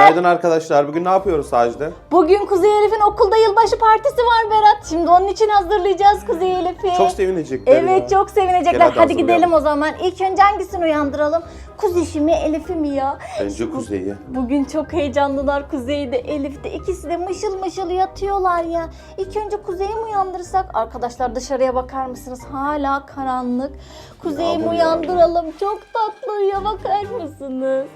Günaydın arkadaşlar. Bugün ne yapıyoruz Sacide? Bugün Kuzey Elif'in okulda yılbaşı partisi var Berat. Şimdi onun için hazırlayacağız Kuzey Elif'i. Çok sevinecekler Evet ya. çok sevinecekler. Gel hadi hadi, gidelim o zaman. İlk önce hangisini uyandıralım? Kuzişi mi Elif'i mi ya? Bence Kuzey'i. Bugün çok heyecanlılar Kuzey'de Elif'te. ikisi de mışıl mışıl yatıyorlar ya. İlk önce Kuzey'i mi uyandırsak? Arkadaşlar dışarıya bakar mısınız? Hala karanlık. Kuzey'i mi Yağmur uyandıralım? Çok tatlı ya bakar mısınız?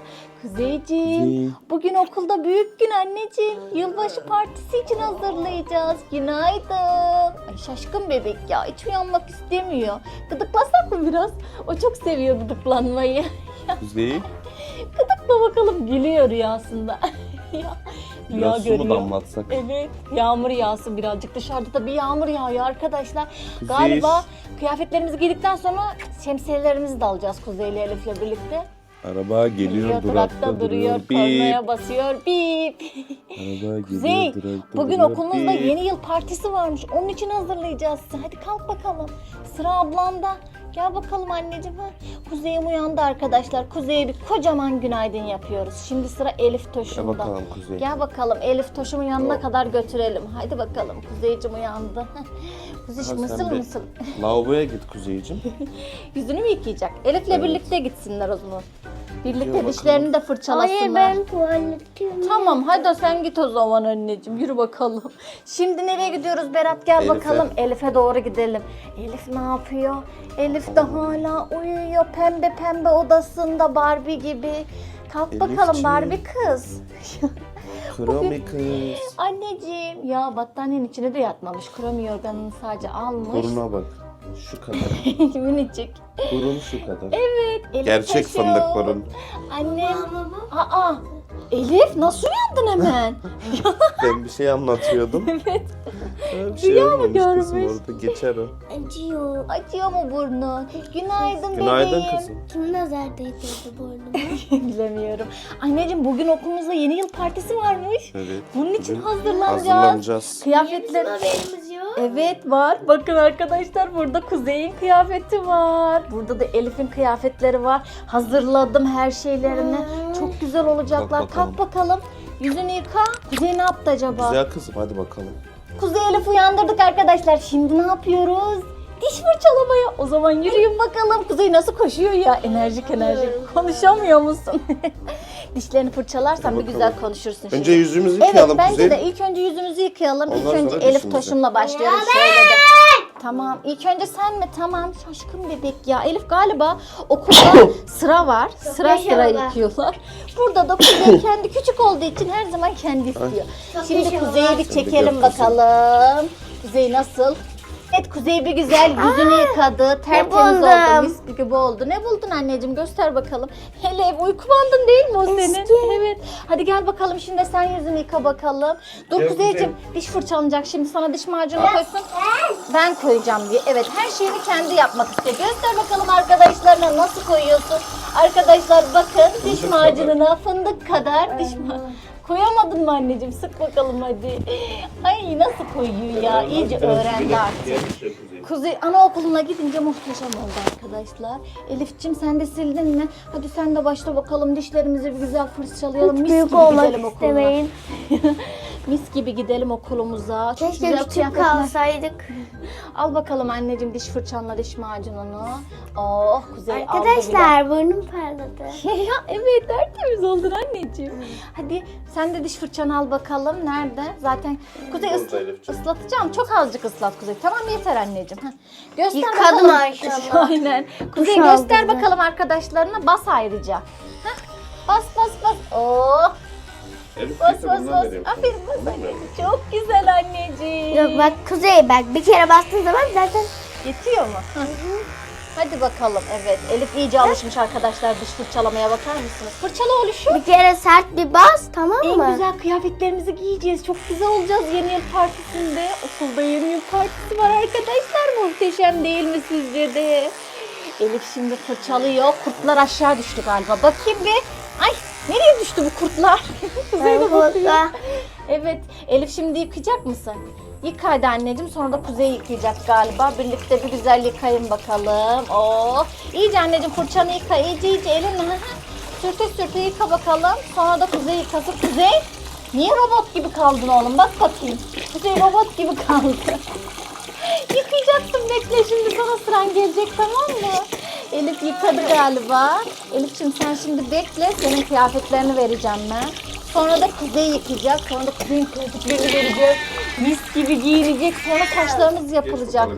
Kuzeyciğim Kuzey. bugün okulda büyük gün anneciğim. Yılbaşı partisi için hazırlayacağız. Günaydın. Ay şaşkın bebek ya hiç uyanmak istemiyor. Gıdıklasak mı biraz? O çok seviyor gıdıklanmayı. Kuzey'i. Gıdıkla bakalım gülüyor rüyasında. ya, rüya Biraz su mu görüyor. damlatsak? Evet yağmur yağsın birazcık dışarıda da bir yağmur yağıyor arkadaşlar. Kuzey. Galiba kıyafetlerimizi giydikten sonra şemsiyelerimizi de alacağız Kuzeyli Elif'le birlikte. Araba geliyor, Durakta durakta duruyor, Bip. kornaya basıyor bip. Araba geliyor, Kuzey durakta bugün duruyor. okulunuzda Bip. yeni yıl partisi varmış. Onun için hazırlayacağız. Hadi kalk bakalım. Sıra ablanda. Gel bakalım anneciğim. Ha. Kuzey'im uyandı arkadaşlar. Kuzey'e bir kocaman günaydın yapıyoruz. Şimdi sıra Elif Gel Toş'unda. bakalım Kuzey. Gel bakalım Elif Toş'umun yanına Yok. kadar götürelim. Hadi bakalım Kuzeyciğim uyandı. Mısıl bir mısıl. Lavaboya git Kuzey'cim. Yüzünü mü yıkayacak? Elif'le Evet. birlikte gitsinler o zaman. Birlikte bakalım. dişlerini de fırçalasınlar. Hayır ben tuvaletim. Tamam hadi sen git o zaman anneciğim yürü bakalım. Şimdi nereye gidiyoruz Berat gel Elif'e. bakalım Elif'e doğru gidelim. Elif ne yapıyor? Elif de hala uyuyor pembe pembe odasında Barbie gibi. Kalk bakalım Elifciğim. Barbie kız. Kromi kız. Anneciğim ya battaniyenin içine de yatmamış. Kromi yorganını sadece almış. Buruna bak. Şu kadar. Minicik. Burun şu kadar. Evet Elif Gerçek taşıyor. fındık burun. Annem. Aa Elif nasıl uyandın hemen? Ben bir şey anlatıyordum. evet. Bir şey Rüya mı olmamış kızım görmüş? orada geçer o. Acıyor. Acıyor mu burnun? Günaydın, Günaydın bebeğim. kızım. Kim nazar değdirdi burnuma? Bilemiyorum. Anneciğim bugün okulumuzda yeni yıl partisi varmış. Evet. Bunun için bugün hazırlanacağız. Hazırlanacağız. Kıyafetler... Haberimiz. Evet var. Bakın arkadaşlar burada Kuzey'in kıyafeti var. Burada da Elif'in kıyafetleri var. Hazırladım her şeylerini. Çok güzel olacaklar. Bak bakalım. Kalk bakalım. Yüzünü yıka. Kuzey ne yaptı acaba? Güzel kızım hadi bakalım. Kuzey Elif uyandırdık arkadaşlar. Şimdi ne yapıyoruz? Diş fırçalamaya. O zaman yürüyün bakalım. Kuzey nasıl koşuyor ya? Enerjik enerjik. Konuşamıyor musun? Dişlerini fırçalarsan bir bakalım. güzel konuşursun Önce şimdi. yüzümüzü Evet yıkayalım bence Kuzey. de ilk önce yüzümüzü yıkayalım. ilk Ondan önce sonra Elif dişimizi. Toş'umla başlıyorum. Şöyle de. Tamam. İlk önce sen mi? Tamam. Şaşkın bebek ya. Elif galiba okulda sıra var. Sıra sıra baba. yıkıyorlar. Burada da Kuzey kendi küçük olduğu için her zaman kendi istiyor. Şimdi yaşa Kuzey'i bir Sen de çekelim bakalım. Kuzey nasıl? Evet Kuzey bir güzel yüzünü yıkadı. Tertemiz buldum? oldu. Mis gibi oldu. Ne buldun anneciğim? Göster bakalım. Hele uyku bandın değil mi o senin? Eski. Evet. Hadi gel bakalım şimdi sen yüzünü yıka bakalım. Dur Gel Kuzeyciğim diş fırçalanacak. Şimdi sana diş macunu koysun. Ben koyacağım diye. Evet her şeyini kendi yapmak istiyor. Göster bakalım arkadaşlarına nasıl koyuyorsun. Arkadaşlar bakın diş Fındık macununa fındık kadar diş ma- Koyamadın mı anneciğim? Sık bakalım hadi. Ay nasıl koyuyor ya? İyice öğrendi artık. Kuzey anaokuluna gidince muhteşem oldu arkadaşlar. Elifçim sen de sildin mi? Hadi sen de başla bakalım dişlerimizi bir güzel fırçalayalım. Hiç Mis büyük gibi olmak gidelim okuluna. istemeyin. Mis gibi gidelim okulumuza. Çok Keşke güzel küçük kıyafetler. kalsaydık. Al bakalım anneciğim diş fırçanla diş macununu. Oh Kuzey. Arkadaşlar burnum parladı. ya evet tertemiz oldun anneciğim. Hadi sen de diş fırçanı al bakalım. Nerede? Zaten Kuzey ısla- Elifciğim. ıslatacağım. Çok azıcık ıslat Kuzey. Tamam yeter anneciğim. Heh. Göster Yıkadım bakalım. maşallah. Aynen. Kuzey Duş göster bakalım arkadaşlarına. Bas ayrıca. Heh. Bas bas bas. Oh. Bas bas bas. Aferin bas anneciğim. Çok güzel anneciğim. Yok bak Kuzey bak bir kere bastığın zaman zaten Yetiyor mu? Hadi bakalım. Evet. Elif iyice alışmış arkadaşlar diş fırçalamaya bakar mısınız? Fırçala oluşu. bir kere sert bir bas tamam En mı? güzel kıyafetlerimizi giyeceğiz. Çok güzel olacağız yeni yıl partisinde. Okulda yeni yıl partisi var arkadaşlar. Muhteşem değil mi sizce de? Elif şimdi fırçalıyor. Kurtlar aşağı düştü galiba. Bakayım bir. Ay nereye düştü bu kurtlar? Kuzey de bakıyor. Evet. Elif şimdi yıkayacak mısın? Yıka hadi anneciğim. Sonra da Kuzey yıkayacak galiba. Birlikte bir güzel yıkayın bakalım. Oh. İyice anneciğim fırçanı yıka. İyice iyice elinle. Sürte sürte yıka bakalım. Sonra da Kuzey yıkasın. Kuzey niye robot gibi kaldın oğlum? Bak bakayım. Kuzey robot gibi kaldı. Yıkayacaksın bekle şimdi sana sıran gelecek tamam mı? Elif yıkadı galiba. Elif'ciğim sen şimdi bekle senin kıyafetlerini vereceğim ben. Sonra da Kuzey yıkayacak. Sonra da Kuzey'in kıyafetlerini vereceğiz. Mis gibi giyinecek. Sonra saçlarımız yapılacak.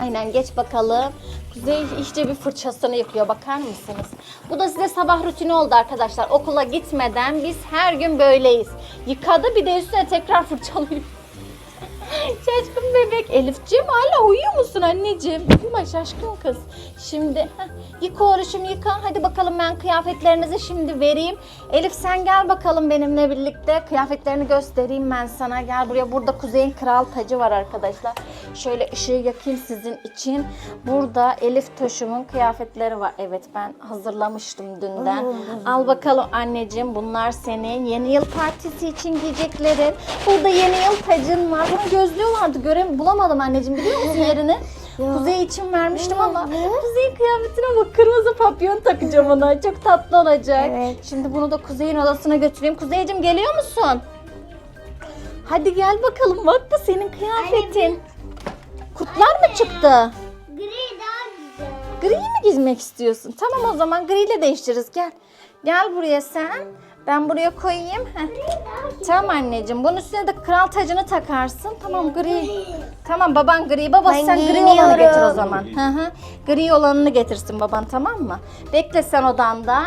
Aynen geç bakalım. Kuzey işte bir fırçasını yıkıyor bakar mısınız? Bu da size sabah rutini oldu arkadaşlar. Okula gitmeden biz her gün böyleyiz. Yıkadı bir de üstüne tekrar fırçalıyor. Şaşkın bebek. Elifciğim hala uyuyor musun anneciğim? Uyuma şaşkın kız. Şimdi heh, yıka oruçum yıka. Hadi bakalım ben kıyafetlerinizi şimdi vereyim. Elif sen gel bakalım benimle birlikte. Kıyafetlerini göstereyim ben sana. Gel buraya. Burada Kuzey'in kral tacı var arkadaşlar. Şöyle ışığı yakayım sizin için. Burada Elif Toşum'un kıyafetleri var. Evet ben hazırlamıştım dünden. Al bakalım anneciğim bunlar senin yeni yıl partisi için giyeceklerin. Burada yeni yıl tacın var. Bunu gözlüyorlardı. Göre bulamadım anneciğim biliyor musun yerini? Kuzey için vermiştim ama Kuzey'in kıyafetine bak kırmızı papyon takacağım ona. Çok tatlı olacak. Evet. Şimdi bunu da Kuzey'in odasına götüreyim. Kuzeyciğim geliyor musun? Hadi gel bakalım. Bak bu senin kıyafetin. Kurtlar mı çıktı? Gri daha güzel. Gri mi giymek istiyorsun? Tamam o zaman griyle değiştiririz. Gel. Gel buraya sen. Ben buraya koyayım. Heh. Tamam anneciğim. Bunun üstüne de kral tacını takarsın. Tamam gri. Tamam baban gri. Baba Ben sen gri olanı getir o zaman. Hı hı. Gri olanını getirsin baban tamam mı? Bekle sen odanda.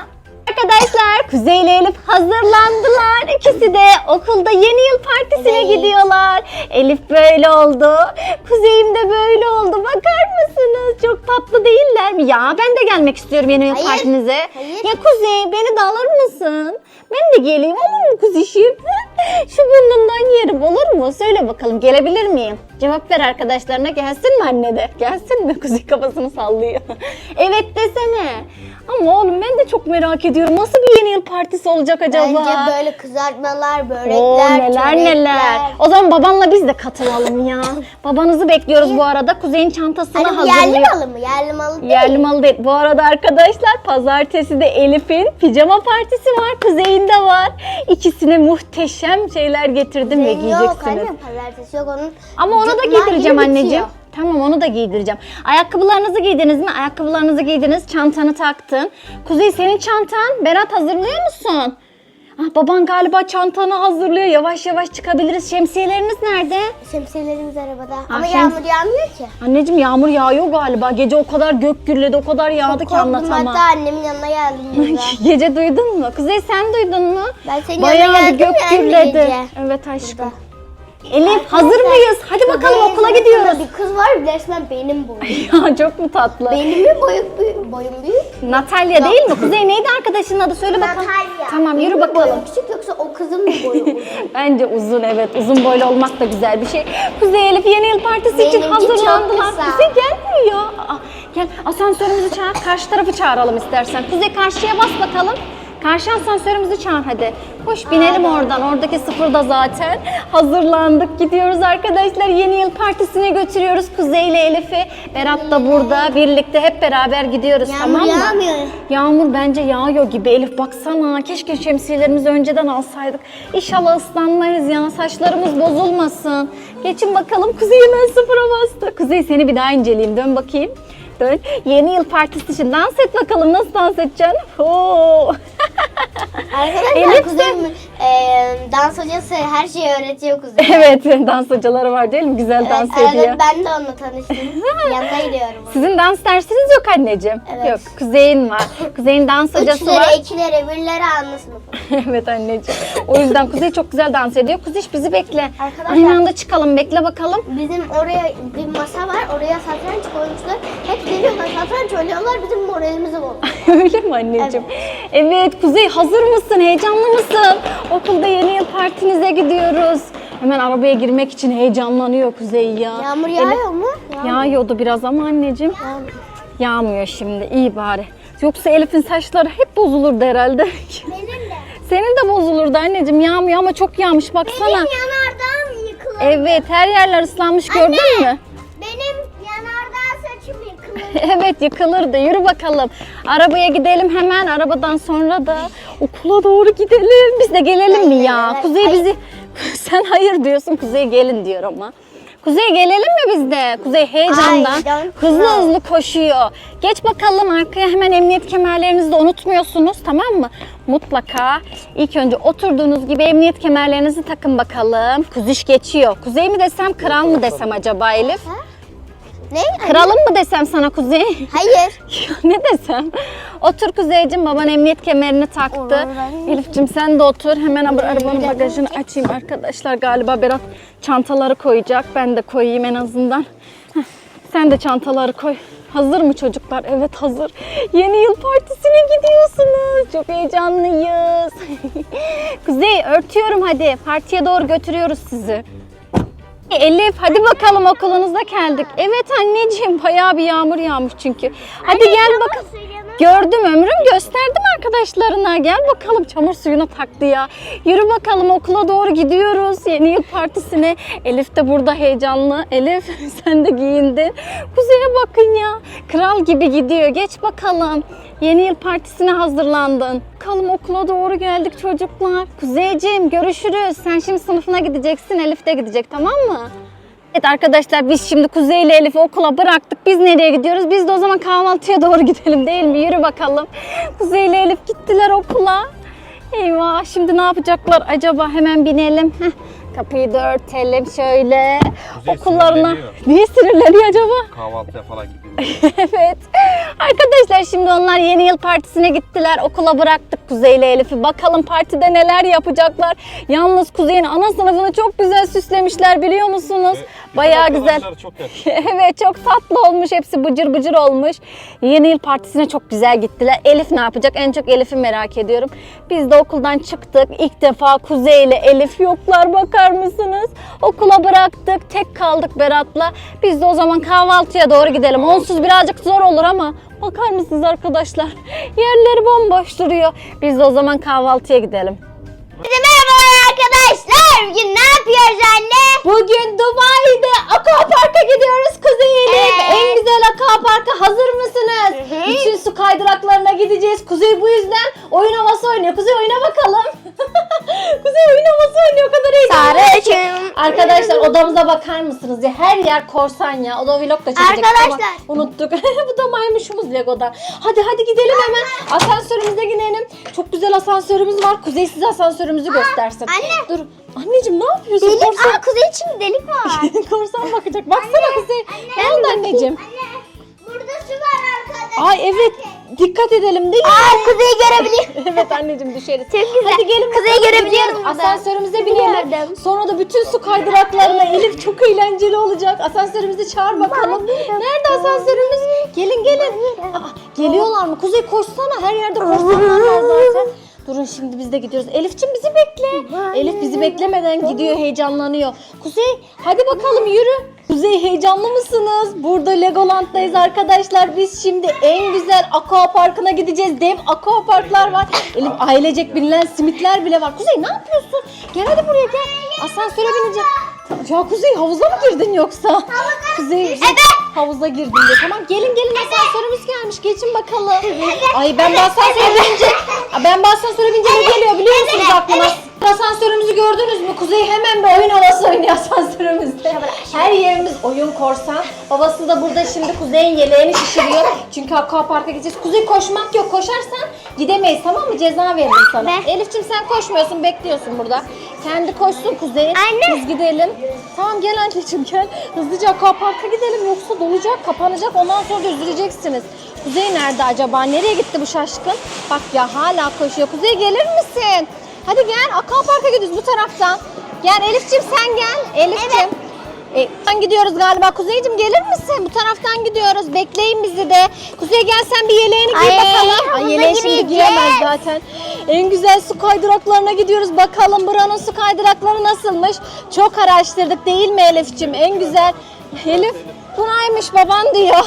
Arkadaşlar Kuzey ile Elif hazırlandılar. İkisi de okulda yeni yıl partisine Evet. gidiyorlar. Elif böyle oldu. Kuzey'im de böyle oldu. Bakar mısınız? Çok tatlı değiller mi? Ya ben de gelmek istiyorum yeni yıl Hayır. partinize. Hayır. Ya Kuzey beni de alır mısın? Ben de geleyim olur mu kuzişim? Şu burnundan yerim olur mu? Söyle bakalım gelebilir miyim? Cevap ver arkadaşlarına gelsin mi anne de? Gelsin mi? Kuzey kafasını sallıyor. evet desene. Ama oğlum ben de çok merak ediyorum. Nasıl bir yeni yıl partisi olacak acaba? Bence böyle kızartmalar, börekler, Oo, neler çörekler. neler. O zaman babanla biz de katılalım ya. Babanızı bekliyoruz bu arada. Kuzey'in çantasını Hani bu yerli hazırlıyor. malı mı? Yerli malı değil. Yerli malı değil. Bu arada arkadaşlar pazartesi de Elif'in pijama partisi var. Kuzey'in de var. İkisine muhteşem şeyler getirdim ve Yok giyeceksiniz. anne pazartesi yok onun. Ama onu da giydireceğim anneciğim. bitiyor. Tamam onu da giydireceğim. Ayakkabılarınızı giydiniz mi? Ayakkabılarınızı giydiniz. Çantanı taktın. Kuzey senin çantan. Berat hazırlıyor musun? Ah, baban galiba çantanı hazırlıyor. Yavaş yavaş çıkabiliriz. Şemsiyeleriniz nerede? Şemsiyelerimiz arabada. Ama şems- yağmur yağmıyor ki. Anneciğim yağmur yağıyor galiba. Gece o kadar gök gürledi, o kadar yağdı ki Korktum anlatamam. hatta annemin yanına geldim burada. Gece duydun mu? Kuzey sen duydun mu? Ben senin Bayağı bir geldim gök anne gürledi. gece. Evet aşkım. Burada. Elif hazır mıyız? Hadi bakalım okula gidiyoruz. Bir kız var resmen benim boyum. Ya çok mu tatlı? benim mi boyum büyük? Boyum büyük. Natalya değil mi? Kuzey neydi arkadaşının adı? Söyle bakalım. Natalya. Tamam yürü Benim bakalım. boyum küçük yoksa o kızın mı boyu uzun? Bence uzun evet. Uzun boylu olmak da güzel bir şey. Kuzey Elif yeni yıl partisi için Benimki çok hazırlandılar. Kuzey gelmiyor ya. Aa, gel asansörümüzü çağır. Karşı tarafı çağıralım istersen. Kuzey karşıya bas bakalım. Karşı asansörümüzü çağır hadi. Koş binelim oradan. Oradaki sıfırda zaten. Hazırlandık. Gidiyoruz arkadaşlar. Yeni yıl partisine götürüyoruz Kuzey ile Elif'i. Berat da burada. Birlikte hep beraber gidiyoruz Yağmur tamam mı? yağmıyor. Yağmur bence yağıyor gibi Elif baksana. Keşke şemsiyelerimizi önceden alsaydık. İnşallah ıslanmayız ya. Saçlarımız bozulmasın. Geçin bakalım. Kuzey hemen sıfıra bastı. Kuzey seni bir daha inceleyeyim. Dön bakayım. Dön. Yeni yıl partisi için dans et bakalım. Nasıl dans edeceksin? Oo. Arkadaşlar Elif kuzenim eee dans hocası her şeyi öğretiyor kuzey. evet dans hocaları var değil mi? Güzel dans Evet, ediyor. arada ben de onunla tanıştım. Yanına gidiyorum. Sizin dans dersiniz yok anneciğim. Evet. Yok. Kuzey'in var. Kuzey'in dans hocası var. Üçlere, ikilere, birlere anlı sınıfı. evet anneciğim. O yüzden Kuzey çok güzel dans ediyor. Kuzey bizi bekle. Arkadaşlar- Aynı anda çıkalım. Bekle bakalım. Bizim oraya bir masa var. Oraya satranç koymuşlar. Hep geliyorlar satranç oynuyorlar. Bizim moralimizi bozuyor. Öyle mi anneciğim? Evet. Kuzey hazır mısın? Heyecanlı mısın? Okulda yeni yıl partinize gidiyoruz. Hemen arabaya girmek için heyecanlanıyor Kuzey ya. Yağmur yağıyor mu? Yağmur. Yağıyordu biraz ama anneciğim. Yağmur. Yağmıyor şimdi. İyi bari. Yoksa Elif'in saçları hep bozulurdu herhalde. Benim de. Senin de bozulurdu anneciğim. Yağmıyor ama çok yağmış baksana. yanardağım yıkılır. Evet her yerler ıslanmış gördün mü? Evet yıkılırdı. Yürü bakalım. Arabaya gidelim hemen. Arabadan sonra da okula doğru gidelim. Biz de gelelim mi ya? Kuzey bizi... Sen hayır diyorsun. Kuzey gelin diyor ama. Kuzey gelelim mi biz de? Kuzey heyecandan hızlı hızlı koşuyor. Geç bakalım arkaya hemen emniyet kemerlerinizi de unutmuyorsunuz tamam mı? Mutlaka ilk önce oturduğunuz gibi emniyet kemerlerinizi takın bakalım. Kuziş geçiyor. Kuzey mi desem kral mı desem acaba Elif? Ne? Kralım mı desem sana Kuzey? Hayır. Ne desem? Otur Kuzeyciğim baban emniyet kemerini taktı. Elif'cim sen de otur. Hemen arabanın bagajını açayım arkadaşlar. Galiba Berat çantaları koyacak. Ben de koyayım en azından. Heh, sen de çantaları koy. Hazır mı çocuklar? Evet hazır. Yeni yıl partisine gidiyorsunuz. Çok heyecanlıyız. Kuzey örtüyorum hadi. Partiye doğru götürüyoruz sizi. Elif hadi bakalım okulunuza geldik. Evet anneciğim bayağı bir yağmur yağmış çünkü. Hadi gel bakalım. Gördüm ömrüm gösterdim arkadaşlarına. Gel bakalım çamur suyuna taktı ya. Yürü bakalım okula doğru gidiyoruz yeni yıl partisine. Elif de burada heyecanlı. Elif sen de giyindin. Kuzey'e bakın ya. Kral gibi gidiyor. Geç bakalım. Yeni yıl partisine hazırlandın. Bakalım okula doğru geldik çocuklar. Kuzeyciğim görüşürüz. Sen şimdi sınıfına gideceksin. Elif de gidecek tamam mı? Evet arkadaşlar biz şimdi Kuzey ile Elif'i okula bıraktık. Biz nereye gidiyoruz? Biz de o zaman kahvaltıya doğru gidelim değil mi? Yürü bakalım. Kuzey ile Elif gittiler okula. Eyvah şimdi ne yapacaklar acaba? Hemen binelim. Heh, kapıyı da örtelim şöyle. Kuzey Okullarına. Niye sinirleniyor acaba? Kahvaltıya falan gidiyor. evet. Arkadaşlar şimdi onlar yeni yıl partisine gittiler. Okula bıraktık Kuzey ile Elif'i. Bakalım partide neler yapacaklar. Yalnız Kuzey'in ana sınıfını çok güzel süslemişler biliyor musunuz? Bayağı güzel. Çok evet çok tatlı olmuş. Hepsi bıcır bıcır olmuş. Yeni yıl partisine çok güzel gittiler. Elif ne yapacak? En çok Elif'i merak ediyorum. Biz de okuldan çıktık. İlk defa Kuzey ile Elif yoklar bakar mısınız? Okula bıraktık. Tek kaldık Berat'la. Biz de o zaman kahvaltıya doğru gidelim. Onsuz birazcık zor olur ama bakar mısınız arkadaşlar? Yerleri bomboş duruyor. Biz de o zaman kahvaltıya gidelim. Merhaba. Bugün ne yapıyoruz anne? Bugün Dubai'de aquaparka gidiyoruz Kuzey Elif. Evet. En güzel aquaparka hazır mısınız? Hı hı. Bütün su kaydıraklarına gideceğiz. Kuzey bu yüzden oyun havası oynuyor. Kuzey oyna bakalım. Kuzey oyun havası oynuyor. O kadar heyecanlı. Sarıçım. Arkadaşlar odamıza bakar mısınız ya? Her yer korsan ya. O da vlog da çekecek Arkadaşlar. ama unuttuk. bu da maymuşumuz Lego'da. Hadi hadi gidelim hemen. Asansörümüze gidelim. Çok güzel asansörümüz var. Kuzey size asansörümüzü göstersin. anne. Dur. Anneciğim ne yapıyorsun? Delik. Korsan- Aa kuzey için delik var. Korsan bakacak. Baksana Kuzey. Ne oldu anneciğim? Anne burada su var arkadaşlar. Ay evet. Dikkat edelim değil mi? Aa kuzeyi görebiliyor. evet anneciğim düşeriz. Çok güzel. Hadi gelin Kuzeyi görebiliyorum. Asansörümüze binelim. Sonra da bütün su kaydıraklarına Elif çok eğlenceli olacak. Asansörümüzü çağır bakalım. Nerede asansörümüz? Gelin gelin. Aa, geliyorlar mı? Kuzey koşsana. Her yerde korsanlar var zaten. Durun şimdi biz de gidiyoruz. Elifçim bizi bekle. Elif bizi beklemeden gidiyor heyecanlanıyor. Kuzey hadi bakalım yürü. Kuzey heyecanlı mısınız? Burada Legoland'dayız arkadaşlar. Biz şimdi en güzel aqua parkına gideceğiz. Dev aqua parklar var. Elif ailecek binilen simitler bile var. Kuzey ne yapıyorsun? Gel hadi buraya gel. Asansöre bineceğiz. Ya Kuzey havuza mı girdin yoksa? Kuzey evet. havuza girdin de. Tamam gelin gelin asansörümüz gelmiş. Geçin bakalım. Ay ben bu asansöre binince ben bu asansöre binince ne geliyor biliyor musunuz aklıma? Asansörümüzü gördünüz mü? Kuzey hemen bir oyun havası oynuyor asansörümüzde. Her yerimiz oyun korsan. Babası da burada şimdi Kuzey'in yeleğini şişiriyor. Çünkü aqua parka gideceğiz. Kuzey koşmak yok. Koşarsan gidemeyiz tamam mı? Ceza veririm sana. Elif'ciğim sen koşmuyorsun bekliyorsun burada. Kendi koşsun Kuzey. Anne. Biz gidelim. Tamam gel anneciğim gel. Hızlıca aqua parka gidelim yoksa dolacak, kapanacak. Ondan sonra da üzüleceksiniz. Kuzey nerede acaba? Nereye gitti bu şaşkın? Bak ya hala koşuyor. Kuzey gelir misin? Hadi gel aqua parka gidiyoruz bu taraftan. Gel Elif'ciğim sen gel. Elif'ciğim. E, buradan gidiyoruz galiba. Kuzeyciğim gelir misin? Bu taraftan gidiyoruz. Bekleyin bizi de. Kuzey gel sen bir yeleğini giy Ay, bakalım. Ay yeleği şimdi giyemez zaten. En güzel su kaydıraklarına gidiyoruz. Bakalım buranın su kaydırakları nasılmış? Çok araştırdık değil mi Elif'ciğim? En güzel. Elif Bunaymış baban diyor.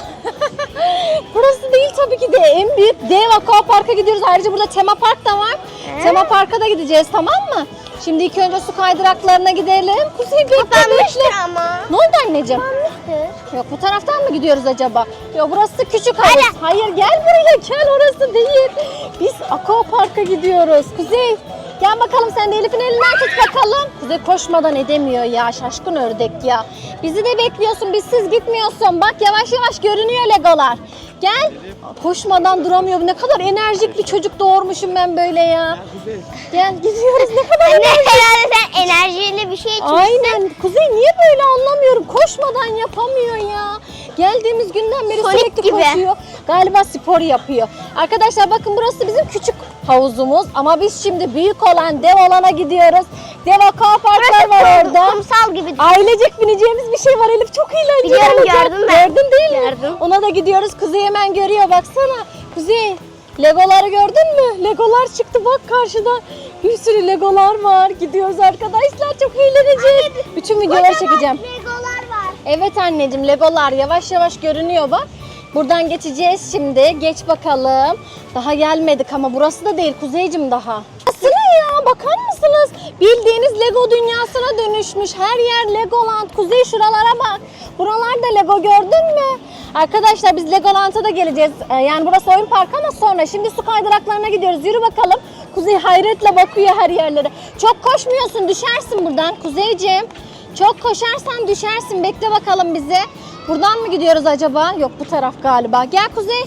Burası değil tabii ki de en büyük dev parka gidiyoruz. Ayrıca burada tema park da var. Tema parka da gideceğiz tamam mı? Şimdi ilk önce su kaydıraklarına gidelim. Kuzey. Kapanmıştır ama. Ne oldu anneciğim? taraftır. Yok bu taraftan mı gidiyoruz acaba? Yok burası küçük havuz. Hayır gel buraya gel orası değil. Biz Aqua Park'a gidiyoruz. Kuzey gel bakalım sen de Elif'in elinden tut bakalım. Kuzey koşmadan edemiyor ya şaşkın ördek ya. Bizi de bekliyorsun bizsiz gitmiyorsun. Bak yavaş yavaş görünüyor legolar. Gel. Koşmadan duramıyor. Ne kadar enerjik bir çocuk doğurmuşum ben böyle ya. Gel gidiyoruz ne kadar Anne herhalde sen enerjiyle bir şey içmişsin. Aynen. Kuzey niye böyle anlamıyorum. Koşmadan yapamıyor ya. Geldiğimiz günden beri Sonic sürekli gibi. koşuyor. Galiba spor yapıyor. Arkadaşlar bakın burası bizim küçük havuzumuz. Ama biz şimdi büyük olan dev olana gidiyoruz. Dev aquaparklar var orada. Kumsal gibi. Ailecek bineceğimiz bir şey var Elif. Çok eğlenceli Biliyorum, olacak. gördüm ben. Gördün değil mi? Gördüm. Ona da gidiyoruz. Kuzey hemen görüyor. Baksana. Kuzey Legoları gördün mü? Legolar çıktı bak karşıda. Bir sürü legolar var. Gidiyoruz arkadaşlar. Çok eğleneceğiz. Bütün videoları çekeceğim. Legolar var. Evet anneciğim Legolar yavaş yavaş görünüyor bak. Buradan geçeceğiz şimdi. Geç bakalım. Daha gelmedik ama burası da değil Kuzeycim daha. Ne ya? Bakar mısınız? Bildiğiniz Lego dünyasına dönüşmüş. Her yer Legoland. Kuzey şuralara bak. Buralarda Lego gördün mü? Arkadaşlar biz Legoland'a da geleceğiz. Ee, Yani burası oyun parkı ama sonra. Şimdi su kaydıraklarına gidiyoruz. Yürü bakalım. Kuzey hayretle bakıyor her yerlere. Çok koşmuyorsun düşersin buradan Kuzeyciğim. Çok koşarsan düşersin. Bekle bakalım bizi. Buradan mı gidiyoruz acaba? Yok bu taraf galiba. Gel Kuzey.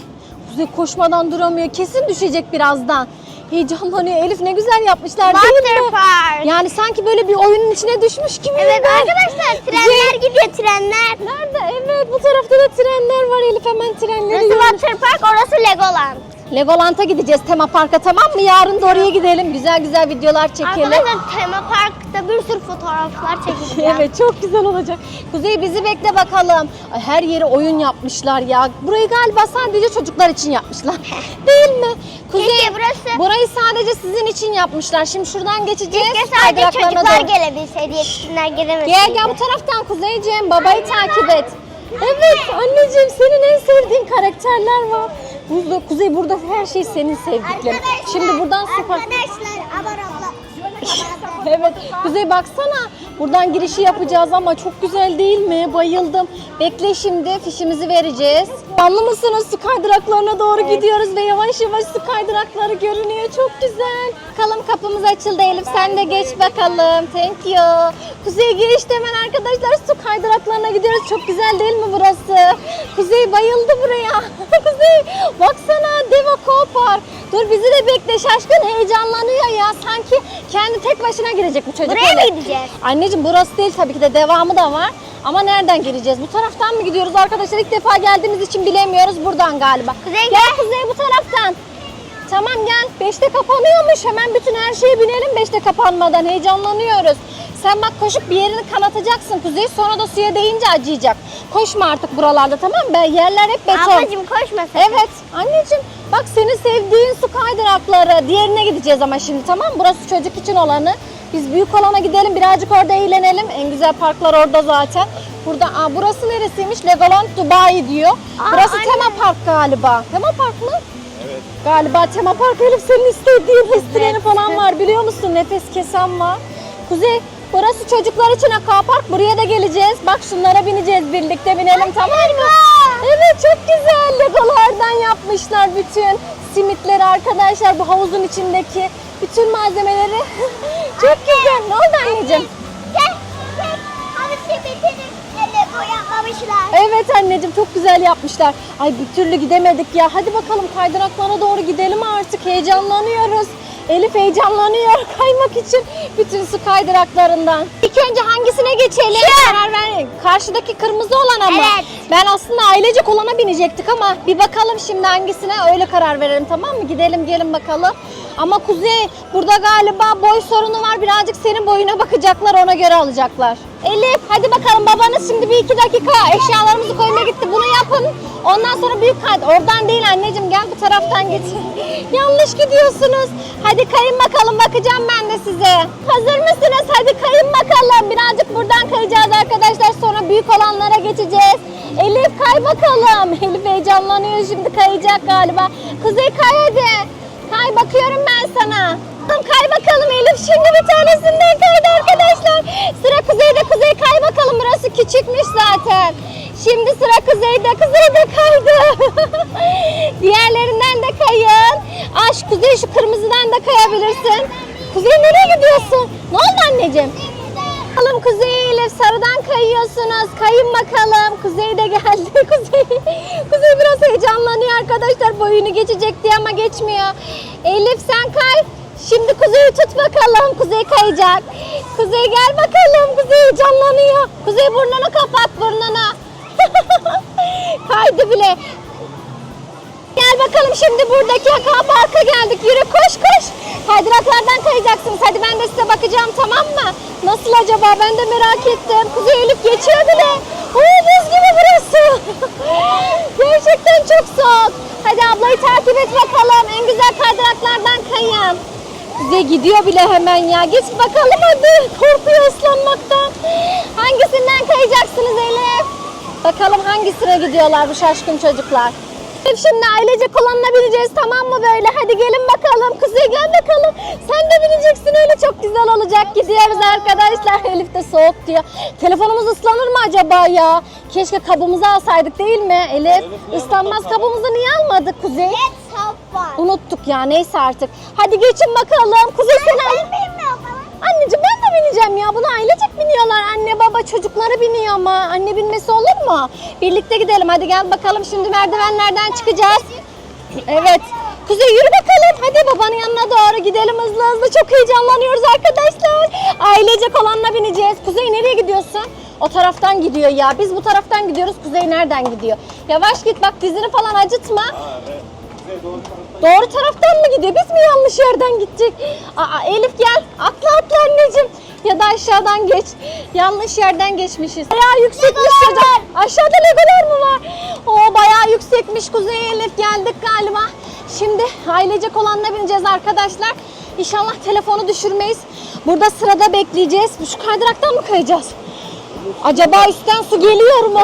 Kuzey koşmadan duramıyor. Kesin düşecek birazdan. Heyecanlanıyor. Elif ne güzel yapmışlar değil Water mi? Park. Yani sanki böyle bir oyunun içine düşmüş gibi. Evet ben. arkadaşlar trenler gidiyor trenler. Nerede? Evet bu tarafta da trenler var Elif hemen trenleri Burası. Water Park orası Legoland. Legoland'a gideceğiz tema parka tamam mı? Yarın da oraya gidelim. Güzel güzel videolar çekelim. Arkadaşlar tema parkta bir sürü fotoğraflar çekileceğim. Evet çok güzel olacak. Kuzey bizi bekle bakalım. Ay, Her yere oyun yapmışlar ya. Burayı galiba sadece çocuklar için yapmışlar. Değil mi? Kuzey Keşke burası burayı sadece sizin için yapmışlar. Şimdi şuradan geçeceğiz. Keşke sadece çocuklar doğru. gelebilseydi, yetişkinler gelemeseydi. Gel gel bu taraftan Kuzeyciğim. Babayı takip et. Evet anneciğim senin en sevdiğin karakterler var. Burada, Kuzey burada her şey senin sevdiklerin. Şimdi buradan süper... Arkadaşlar abone. Evet. Kuzey baksana. Buradan girişi yapacağız ama çok güzel değil mi? Bayıldım. Bekle şimdi fişimizi vereceğiz. Anlı mısınız? Su kaydıraklarına doğru gidiyoruz ve yavaş yavaş su kaydırakları görünüyor. Çok güzel. Bakalım kapımız açıldı Elif. Sen de geç bakalım. Thank you. Kuzey geçti hemen arkadaşlar. Su kaydıraklarına gidiyoruz. Çok güzel değil mi burası? Kuzey bayıldı buraya. Kuzey baksana dev aquapark. Dur bizi de bekle şaşkın heyecanlanıyor ya. Sanki kendi tek başına girecek bu çocuk. Buraya mı gideceğiz? Anneciğim burası değil tabii ki de devamı da var. Ama nereden gireceğiz? Bu taraftan mı gidiyoruz arkadaşlar? İlk defa geldiğimiz için bilemiyoruz. Buradan galiba. Kuzey gel. gel. Kuzey bu taraftan. Tamam gel. Beşte kapanıyormuş. Hemen bütün her şeye binelim beşte kapanmadan. Heyecanlanıyoruz. Sen bak koşup bir yerini kanatacaksın Kuzey. Sonra da suya değince acıyacak. Koşma artık buralarda tamam mı? Ben- Yerler hep beton. Ablacığım koşma sakın. Evet anneciğim bak senin sevdiğin su kaydırakları diğerine gideceğiz ama şimdi tamam mı? Burası çocuk için olanı. Biz büyük olana gidelim birazcık orada eğlenelim. En güzel parklar orada zaten. Burada aa, burası neresiymiş? Legoland Dubai diyor. Aa, burası anne. tema park galiba. Tema park mı? Evet. Galiba tema park Elif senin istediğin hız treni falan var biliyor musun? Nefes kesen var. Kuzey burası çocuklar için aquapark. Buraya da geleceğiz. Bak şunlara bineceğiz birlikte binelim tamam mı? Evet çok güzel legolardan yapmışlar bütün simitleri arkadaşlar bu havuzun içindeki bütün malzemeleri. çok güzel. Ne oldu anneciğim? Gel. Gel. Havuzu bitirip Lego yapmamışlar. Evet anneciğim çok güzel yapmışlar. Ay bir türlü gidemedik ya. Hadi bakalım kaydıraklara doğru gidelim artık. Heyecanlanıyoruz. Elif heyecanlanıyor kaymak için bütün su kaydıraklarından. İlk önce hangisine geçelim? Karar ver. Karşıdaki kırmızı olan ama. Evet. Ben aslında ailecek olana binecektik ama bir bakalım şimdi hangisine öyle karar verelim tamam mı? Gidelim gelin bakalım. Ama Kuzey burada galiba boy sorunu var. Birazcık senin boyuna bakacaklar ona göre alacaklar. Elif hadi bakalım babanız şimdi bir iki dakika eşyalarımızı koymaya gitti. Bunu yapın. Ondan sonra büyük kaydı. Oradan değil anneciğim gel bu taraftan git. Yanlış gidiyorsunuz. Hadi kayın bakalım bakacağım ben de size. Hazır mısınız? Hadi kayın bakalım. Birazcık buradan kayacağız arkadaşlar. Sonra büyük olanlara geçeceğiz. Elif kay bakalım. Elif heyecanlanıyor şimdi kayacak galiba. Kuzey kay hadi. Kay bakıyorum ben sana. Tamam, Kay bakalım Elif şimdi bir tanesinden kaydı arkadaşlar. Sıra Kuzey'de Kuzey kay bakalım burası küçükmüş zaten. Şimdi sıra Kuzey'de. Kuzey de kaydı. Diğerlerinden de kayın. Aş Kuzey şu kırmızıdan da kayabilirsin. Kuzey nereye gidiyorsun? Ne oldu anneciğim? Bakalım Kuzey ile sarıdan kayıyorsunuz. Kayın bakalım. Kuzey de geldi. Kuzey, Kuzey biraz heyecanlanıyor arkadaşlar. Boyunu geçecek diye ama geçmiyor. Elif sen kay. Şimdi Kuzey'i tut bakalım. Kuzey kayacak. Kuzey gel bakalım. Kuzey heyecanlanıyor. Kuzey burnunu kapat burnunu. Kaydı bile. Gel bakalım şimdi buradaki Aka Park'a geldik. Yürü koş koş. Kaydıraklardan kayacaksınız. Hadi ben de size bakacağım tamam mı? Nasıl acaba? Ben de merak ettim. Kuzey Elif geçiyor bile. Oo buz gibi burası. Gerçekten çok soğuk. Hadi ablayı takip et bakalım. En güzel kaydıraklardan kayın. Kuzey gidiyor bile hemen ya. Geç bakalım hadi. Korkuyor ıslanmaktan. Hangisinden kayacaksınız Elif? Bakalım hangisine gidiyorlar bu şaşkın çocuklar. Hep Şimdi ailece kolonuna bineceğiz tamam mı böyle? Hadi gelin bakalım. Kuzey gel bakalım. Sen de bineceksin öyle çok güzel olacak. Gidiyoruz arkadaşlar. Elif de soğuk diyor. Telefonumuz ıslanır mı acaba ya? Keşke kabımızı alsaydık değil mi Elif? Islanmaz kabımızı niye almadık Kuzey? Var. Unuttuk ya neyse artık. Hadi geçin bakalım. Kuzey sen al. Anneciğim ben de bineceğim ya. Bunu ailecek biniyorlar. Anne baba çocukları biniyor ama. Anne binmesi olur mu? Birlikte gidelim. Hadi gel bakalım şimdi merdivenlerden çıkacağız. Evet. Kuzey yürü bakalım. Hadi babanın yanına doğru gidelim hızlı hızlı. Çok heyecanlanıyoruz arkadaşlar. Ailecek olanla bineceğiz. Kuzey nereye gidiyorsun? O taraftan gidiyor ya. Biz bu taraftan gidiyoruz. Kuzey nereden gidiyor? Yavaş git bak dizini falan acıtma. Doğru taraftan mı gidiyor? Biz mi yanlış yerden gittik? Aa Elif gel. Atla atla anneciğim. Ya da aşağıdan geç. Yanlış yerden geçmişiz. Bayağı yüksekmiş çocuk. Aşağıda legolar mı var? Oo bayağı yüksekmiş Kuzey Elif. Geldik galiba. Şimdi ailecek olanla bineceğiz arkadaşlar. İnşallah telefonu düşürmeyiz. Burada sırada bekleyeceğiz. Şu kaydıraktan mı kayacağız? Acaba üstten su geliyor mu?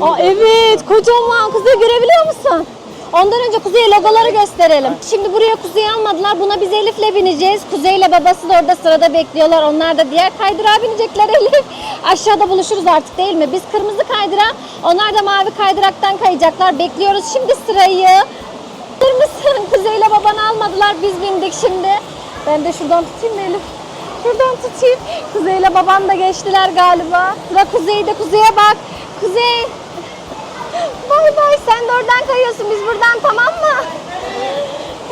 Aa, evet kocaman kuzey görebiliyor musun? Ondan önce Kuzey'e logoları gösterelim. Şimdi buraya Kuzey'i almadılar. Buna biz Elif'le bineceğiz. Kuzey ile babası da orada sırada bekliyorlar. Onlar da diğer kaydırağa binecekler Elif. Aşağıda buluşuruz artık değil mi? Biz kırmızı kaydırak, onlar da mavi kaydıraktan kayacaklar. Bekliyoruz şimdi sırayı. Hazır mısın? Kuzey ile babanı almadılar. Biz bindik şimdi. Ben de şuradan tutayım mı Elif? Şuradan tutayım. Kuzey ile baban da geçtiler galiba. Sıra Kuzey'de. Kuzey'e bak. Kuzey. Bay bay sen de oradan kayıyorsun biz buradan tamam mı?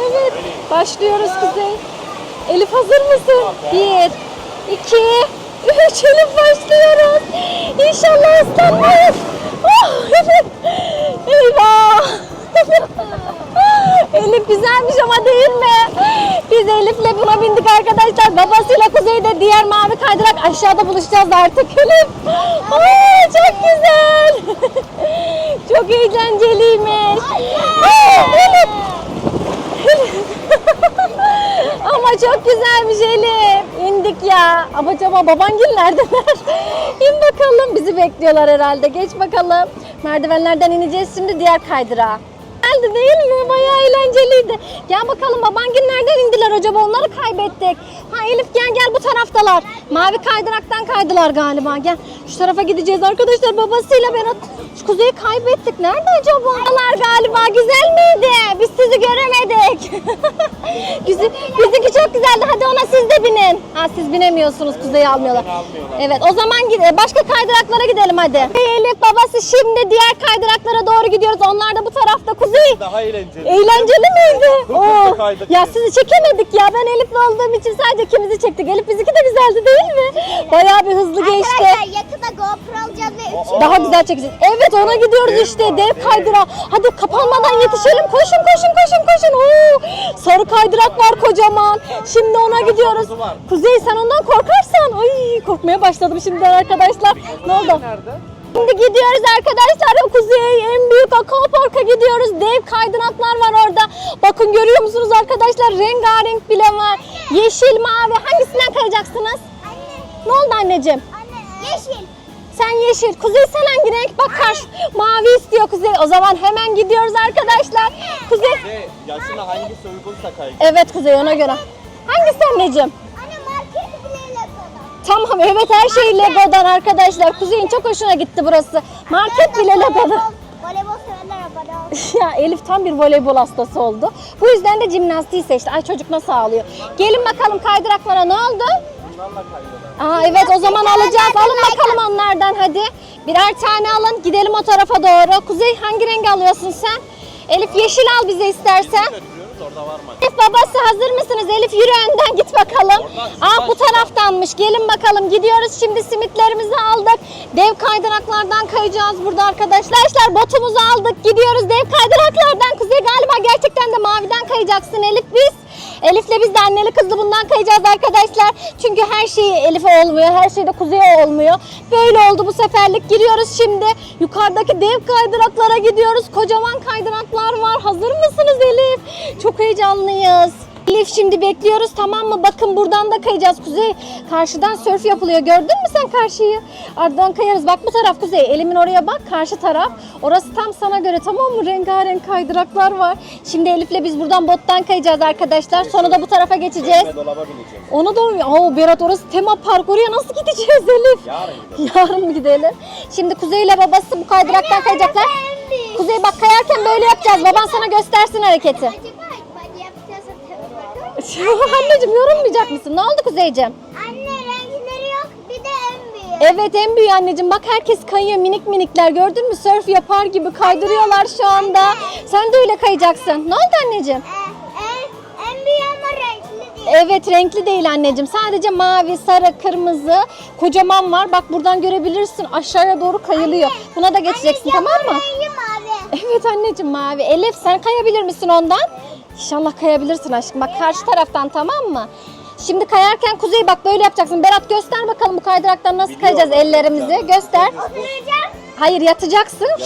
Evet başlıyoruz Kuzey. Elif hazır mısın? Bir, iki, üç Elif başlıyoruz. İnşallah ıslanmayız. Oh, evet. Eyvah. Elif güzelmiş ama değil mi? Biz Elif'le buna bindik arkadaşlar. Babasıyla Kuzey'de diğer mavi kaydırak aşağıda buluşacağız artık Elif. Aa, çok güzel. çok eğlenceliymiş. Aa, Elif. Ama çok güzelmiş Elif. İndik ya. Ama acaba babangil neredeler? İn bakalım. Bizi bekliyorlar herhalde. Geç bakalım. Merdivenlerden ineceğiz şimdi diğer kaydırağa. Geldi değil mi? Bayağı eğlenceliydi. Gel bakalım babangil nereden indiler acaba? Onları kaybettik. Ha Elif gel gel bu taraftalar. Mavi kaydıraktan kaydılar galiba. Gel şu tarafa gideceğiz arkadaşlar. Babasıyla Berat. Şu kuzeyi kaybettik. Nerede acaba? Onlar galiba güzel miydi? Biz sizi göremedik. Bizi, bizimki çok güzeldi. Hadi ona siz de binin. Ha siz binemiyorsunuz. Kuzeyi almıyorlar. Evet o zaman gide- başka kaydıraklara gidelim hadi. Elif babası şimdi diğer kaydıraklara doğru gidiyoruz. Onlar da bu tarafta. Kuzey Daha eğlenceli. Eğlenceli miydi? Oo. kaydık Ya sizi çekemedik ya. Ben Elif'le olduğum için sadece ikimizi çektik. Elif bizimki de güzeldi değil mi? Bayağı bir hızlı geçti. Arkadaşlar yakında GoPro alacağız ve üç Daha güzel çekeceğiz. Evet ona gidiyoruz işte. Dev kaydıra. Hadi kapanmadan yetişelim. Koşun koşun koşun koşun. Oo, sarı kaydırak var kocaman. Şimdi ona gidiyoruz. Kuzey sen ondan korkarsan. Ay korkmaya başladım şimdiden arkadaşlar. Ne oldu? Şimdi gidiyoruz arkadaşlar. Kuzey en büyük akvaparka gidiyoruz. Dev kaydıraklar var orada. Bakın görüyor musunuz arkadaşlar? Rengarenk bile var. Yeşil, mavi. Hangisinden kayacaksınız? Ne oldu anneciğim? Anne. Sen yeşil. Kuzey sen hangi renk? Bak karşı mavi istiyor Kuzey. O zaman hemen gidiyoruz arkadaşlar. Kuzey. Ve yaşına hangisi uygunsa kaydı. Evet Kuzey ona göre. Hangisi anneciğim? Anne market bileyle kadar. Tamam evet her şey Lego'dan arkadaşlar. Kuzey'in çok hoşuna gitti burası. Market bile Lego'dan. Voleybol severler abone ol. ya Elif tam bir voleybol hastası oldu. Bu yüzden de jimnastiği seçti. Ay çocuk nasıl ağlıyor. Gelin bakalım kaydıraklara ne oldu? Kayıyorlar. Aa evet o zaman alacağız. Alın bakalım onlardan hadi. Birer tane alın. Gidelim o tarafa doğru. Kuzey hangi rengi alıyorsun sen? Elif yeşil al bize istersen. Götürüyoruz orada var mı? Elif babası hazır mısınız? Elif yürü önden git bakalım. Aa bu taraftanmış. Gelin bakalım. Gidiyoruz şimdi simitlerimizi aldık. Dev kaydıraklardan kayacağız burada arkadaşlar. Arkadaşlar botumuzu aldık. Gidiyoruz dev kaydıraklardan. Kuzey galiba gerçekten de maviden kayacaksın Elif biz. Elif'le biz de anneli kızlı bundan kayacağız arkadaşlar. Çünkü her şey Elif'e olmuyor. Her şey de Kuzey'e olmuyor. Böyle oldu bu seferlik. Giriyoruz şimdi. Yukarıdaki dev kaydıraklara gidiyoruz. Kocaman kaydıraklar var. Hazır mısınız Elif? Çok heyecanlıyız. Elif şimdi bekliyoruz tamam mı? Bakın buradan da kayacağız Kuzey. Karşıdan sörf yapılıyor. Gördün mü sen karşıyı? Ardından kayarız. Bak bu taraf Kuzey. Elimin oraya bak. Karşı taraf. Orası tam sana göre tamam mı? Rengarenk kaydıraklar var. Şimdi Elif'le biz buradan bottan kayacağız arkadaşlar. Sonra da bu tarafa geçeceğiz. Onu da Oo Berat orası tema park. Oraya nasıl gideceğiz Elif? Yarın gidelim. Yarın mı gidelim? Şimdi Kuzey ile babası bu kaydıraktan kayacaklar. Kuzey bak kayarken böyle yapacağız. Baban sana göstersin hareketi. Anneciğim yorulmayacak mısın? Ne oldu Kuzeyciğim? Anne renkleri yok bir de en büyük. Evet en büyüğü anneciğim. Bak herkes kayıyor minik minikler. Gördün mü? Sörf yapar gibi kaydırıyorlar şu anda. Sen de öyle kayacaksın. Ne oldu anneciğim? En, en büyük ama renkli değil. Evet renkli değil anneciğim. Sadece mavi, sarı, kırmızı kocaman var. Bak buraran görebilirsin. Aşağıya doğru kayılıyor. Buna da geçeceksin Anne, tamam mı? rengi mavi. Evet anneciğim mavi. Elif sen kayabilir misin ondan? İnşallah kayabilirsin aşkım. Bak karşı taraftan tamam mı? Şimdi kayarken Kuzey bak böyle yapacaksın. Berat göster bakalım bu kaydıraktan nasıl kayacağız ellerimizi. Göster. Hayır yatacaksın. Şimdi